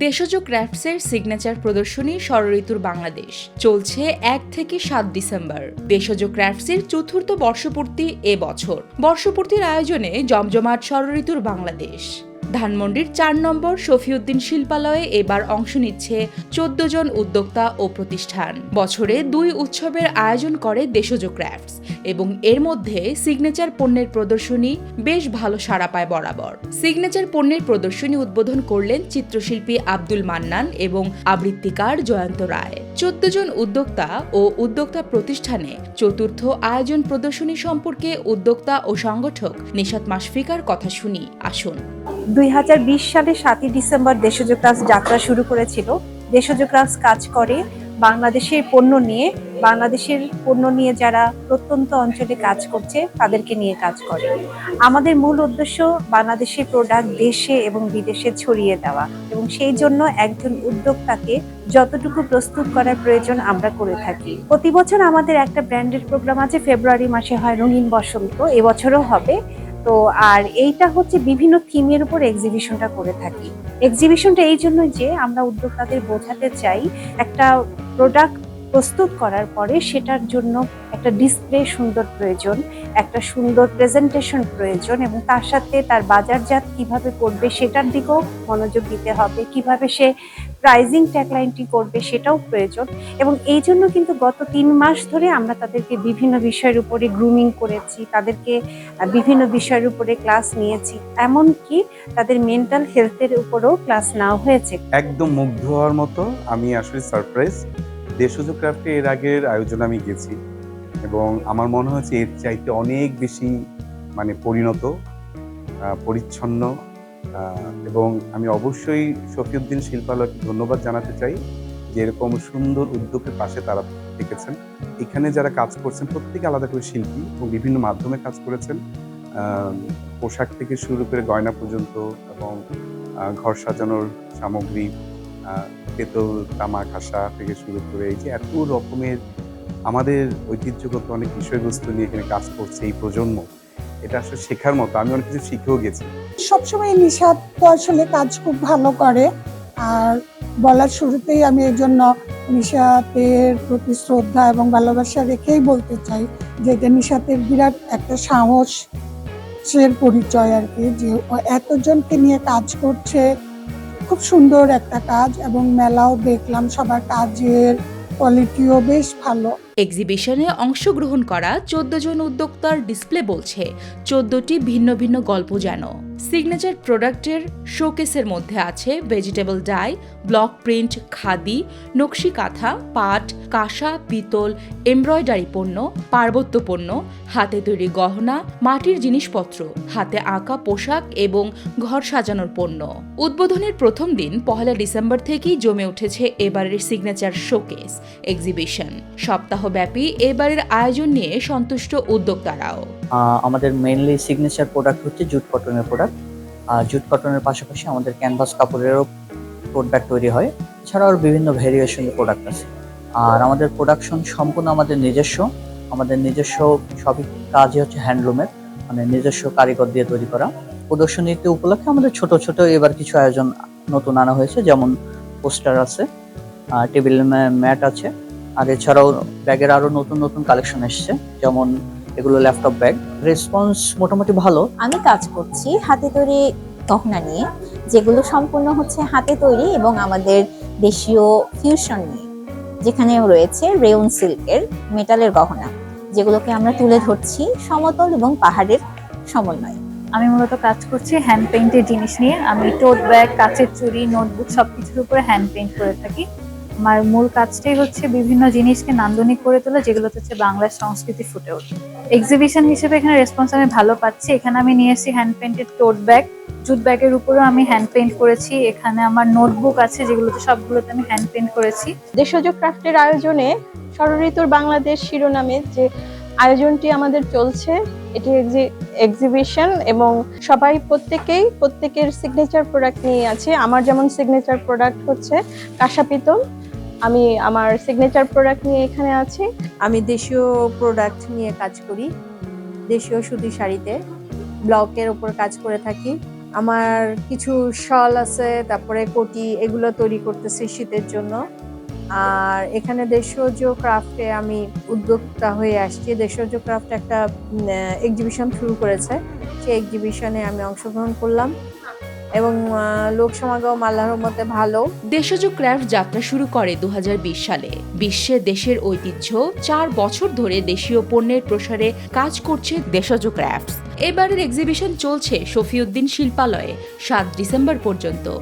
দেশজ ক্রাফটসের signature প্রদর্শনী ষড়ঋতুর বাংলাদেশ। চলছে এক থেকে সাত ডিসেম্বর। দেশজ ক্রাফটসের চতুর্থ বর্ষপূর্তি এ বছর। বর্ষপূর্তির আয়োজনে জমজমাট ষড়ঋতুর বাংলাদেশ। ধানমন্ডির চার নম্বর শফিউদ্দিন শিল্পালয়ে এবার অংশ নিচ্ছে চোদ্দ জন উদ্যোক্তা ও প্রতিষ্ঠান। বছরে দুই উৎসবের আয়োজন করে দেশজ ক্রাফটস এবং এর মধ্যে সিগনেচার পণ্যের প্রদর্শনী বেশ ভালো সাড়া পায় বরাবর। সিগনেচার পণ্যের প্রদর্শনী উদ্বোধন করলেন চিত্রশিল্পী আব্দুল মান্নান এবং আবৃত্তিকার জয়ন্ত রায়। চোদ্দ জন উদ্যোক্তা ও উদ্যোক্তা প্রতিষ্ঠানে চতুর্থ আয়োজন প্রদর্শনী সম্পর্কে উদ্যোক্তা ও সংগঠক নিশাত মাসফিকার কথা শুনি, আসুন। দুই হাজার বিশ সালে সাতই ডিসেম্বর দেশজ ক্লাস যাত্রা শুরু করেছিল। দেশজ ক্লাস কাজ করে বাংলাদেশের পণ্য নিয়ে বাংলাদেশের পণ্য নিয়ে যারা প্রত্যন্ত অঞ্চলে কাজ করছে, তাদেরকে নিয়ে কাজ করে। আমাদের মূল উদ্দেশ্য বাংলাদেশের প্রোডাক্ট দেশে এবং বিদেশে ছড়িয়ে দেওয়া এবং সেই জন্য একজন উদ্যোক্তাকে যতটুকু প্রস্তুত করার প্রয়োজন আমরা করে থাকি। প্রতি বছর আমাদের একটা ব্র্যান্ডের প্রোগ্রাম আছে, ফেব্রুয়ারি মাসে হয় রঙিন বসন্ত, এবছরও হবে। তো আর এইটা হচ্ছে বিভিন্ন থিমের উপর এক্সিবিশনটা করে থাকি। এক্সিবিশনটা এই জন্য যে আমরা উদ্যোক্তাদের বোঝাতে চাই, একটা প্রোডাক্ট প্রস্তুত করার পরে সেটার জন্য একটা ডিসপ্লে সুন্দর প্রয়োজন, একটা সুন্দর প্রেজেন্টেশন প্রয়োজন এবং তার সাথে তার বাজারজাত কীভাবে করবে সেটার দিকেও মনোযোগ দিতে হবে, কীভাবে সে প্রাইজিং ট্যাগলাইনটি করবে সেটাও প্রয়োজন এবং এই জন্য কিন্তু গত তিন মাস ধরে আমরা তাদেরকে বিভিন্ন বিষয়ের উপরে গ্রুমিং করেছি, তাদেরকে বিভিন্ন বিষয়ের উপরে ক্লাস নিয়েছি, এমনকি তাদের মেন্টাল হেলথের উপরেও ক্লাস নেওয়া হয়েছে। একদম মুগ্ধ হওয়ার মতো আমি আসলে সারপ্রাইজ দেশজ ক্রাফটে এর আগের আয়োজনে আমি গেছি এবং আমার মনে হয়েছে এর চাইতে অনেক বেশি মানে পরিণত পরিচ্ছন্ন এবং আমি অবশ্যই শফিউদ্দিন শিল্পালয়কে ধন্যবাদ জানাতে চাই যে এরকম সুন্দর উদ্যোগের পাশে তারা থেকেছেন। এখানে যারা কাজ করছেন প্রত্যেকে আলাদা করে শিল্পী এবং বিভিন্ন মাধ্যমে কাজ করেছেন। পোশাক থেকে শুরু করে গয়না পর্যন্ত এবং ঘর সাজানোর সামগ্রী পেতল তামা খাসা থেকে শুরু করে এই যে এত রকমের আমাদের ঐতিহ্যগত অনেক বিষয়বস্তু নিয়ে এখানে কাজ করছে এই প্রজন্ম, এটা আসলে শেখার মতো, আমি অনেক কিছু শিখেও গেছি। সবসময় নিশাদ তো আসলে কাজ খুব ভালো করে, আর বলার শুরুতেই আমি এই জন্য নিশাতের প্রতি শ্রদ্ধা এবং ভালোবাসা রেখেই বলতে চাই যে এটা নিশাতের বিরাট একটা সাহসের পরিচয় আর কি, যে এতজনকে নিয়ে কাজ করছে খুব সুন্দর একটা কাজ এবং মেলাও দেখলাম, সবার কাজের কোয়ালিটিও বেশ ভালো। এক্সিবিশনে অংশগ্রহণ করা চোদ্দ জন উদ্যোক্তার ডিসপ্লে বলছে, চোদ্দটি ভিন্ন ভিন্ন গল্প যেন। সিগনেচার প্রোডাক্টের শোকেসের মধ্যে আছে vegetable dye, block print khadi, nakshi kantha, পাট, কাঁসা, পিতল, এমব্রয়ডারি পণ্য, পার্বত্য পণ্য, হাতে তৈরি গহনা, মাটির জিনিসপত্র, হাতে আঁকা পোশাক এবং ঘর সাজানোর পণ্য। উদ্বোধনের প্রথম দিন, পহেলা ডিসেম্বর থেকেই জমে উঠেছে এবারের সিগনেচার শোকেস, এক্সিবিশন। সপ্তাহব্যাপী এবারের আয়োজন নিয়ে সন্তুষ্ট উদ্যোক্তারাও। আমাদের মেইনলি সিগনেচার প্রোডাক্ট হচ্ছে জুট কটনের প্রোডাক্ট আর জুট কটনের পাশাপাশি আমাদের ক্যানভাস কাপড়েরও প্রোডাক্ট তৈরি হয়। এছাড়াও বিভিন্ন ভেরিয়েশনের প্রোডাক্ট আছে। আর আমাদের প্রোডাকশন সম্পূর্ণ আমাদের নিজস্ব। আমাদের নিজস্ব সবই কাজই হচ্ছে হ্যান্ডলুমের মানে নিজস্ব কারিগর দিয়ে তৈরি করা। প্রদর্শনীতে উপলক্ষে আমাদের ছোট ছোট এবার কিছু আয়োজন নতুন আনা হয়েছে, যেমন পোস্টার আছে টেবিল ম্যাট আছে। আর এছাড়াও ব্যাগের আরও নতুন নতুন কালেকশন এসছে, যেমন এগুলো ল্যাপটপ ব্যাগ। রেসপন্স মোটামুটি ভালো। আমি কাজ করছি হাতে তৈরি গহনা নিয়ে যেগুলো সম্পূর্ণ হচ্ছে হাতে তৈরি এবং আমাদের দেশীয় ফিউশন নিয়ে। যেখানে রয়েছে রেউন সিল্কের মেটালের গহনা যেগুলোকে আমরা তুলে ধরছি সমতল এবং পাহাড়ের সমন্বয়। আমি মূলত কাজ করছি হ্যান্ড পেইন্টের জিনিস নিয়ে। আমি টোট ব্যাগ কাচের চুড়ি নোটবুক সবকিছুর উপরে হ্যান্ড পেইন্ট করে থাকি। আমার মূল কাজটাই হচ্ছে বিভিন্ন জিনিসকে নান্দনিক করে তোলা যেগুলো হচ্ছে বাংলার সংস্কৃতি ফুটে ওঠে। এক্সিবিশন হিসেবে এখানে রেসপন্স আমি ভালো পাচ্ছি। এখানে আমি নিয়ে এসেছি hand painted tote bag jute ব্যাগের উপরেও আমি হ্যান্ড পেন্ট করেছি। এখানে আমার নোটবুক আছে, যেগুলোতে সবগুলোতে আমি হ্যান্ড পেন্ট করেছি। দেশজ ক্রাফটের আয়োজনে ষড়ঋতুর বাংলাদেশ শিরোনামে যে আয়োজনটি আমাদের চলছে। এটি এক্সিবিশন এবং সবাই প্রত্যেকেই, প্রত্যেকের সিগনেচার প্রোডাক্ট নিয়ে আছে। আমার যেমন সিগনেচার প্রোডাক্ট হচ্ছে কাঁসা পিতল আমি আমার সিগনেচার প্রোডাক্ট নিয়ে এখানে আছি। আমি দেশীয় প্রোডাক্ট নিয়ে কাজ করি। দেশীয় সুতি শাড়িতে। ব্লকের ওপর কাজ করে থাকি। আমার কিছু শল আছে, তারপরে কোটি, এগুলো তৈরি করতেছি শীতের জন্য। আর এখানে দেশজ ক্রাফটে আমি উদ্যোক্তা হয়ে আসছি। দেশজ ক্রাফট একটা এক্সিবিশন শুরু করেছে। সেই এক্সিবিশনে আমি অংশগ্রহণ করলাম। এবং লোক সমাগম আল্লাহর মতে ভালো। দেশজ ক্রাফট যাত্রা শুরু করে দু হাজার বিশ সালে। বিশ্বে দেশের ঐতিহ্য, চার বছর ধরে দেশীয় পণ্যের প্রসারে কাজ করছে দেশজ ক্রাফটস এবারের এক্সিবিশন চলছে শফিউদ্দিন শিল্পালয়ে, সাত ডিসেম্বর পর্যন্ত।